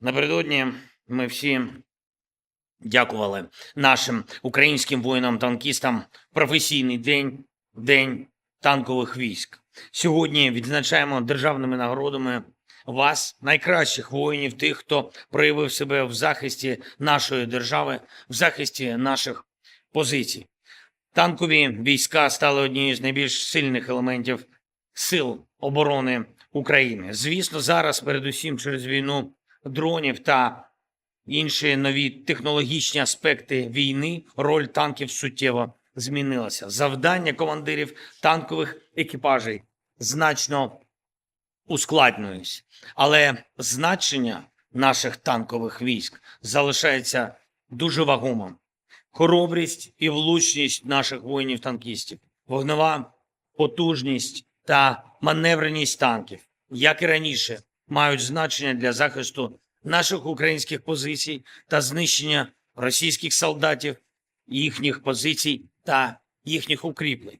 Напередодні ми всі дякували нашим українським воїнам-танкістам професійний день, день танкових військ. Сьогодні відзначаємо державними нагородами вас, найкращих воїнів, тих, хто проявив себе в захисті нашої держави, в захисті наших позицій. Танкові війська стали однією з найбільш сильних елементів сил оборони України. Звісно, зараз, передусім, через війну дронів та інші нові технологічні аспекти війни, роль танків суттєво змінилася. Завдання командирів танкових екіпажей значно ускладнюється, але значення наших танкових військ залишається дуже вагомим. Хоробрість і влучність наших воїнів-танкістів, вогнева потужність та маневреність танків, як і раніше, мають значення для захисту наших українських позицій та знищення російських солдатів, їхніх позицій та їхніх укріплень.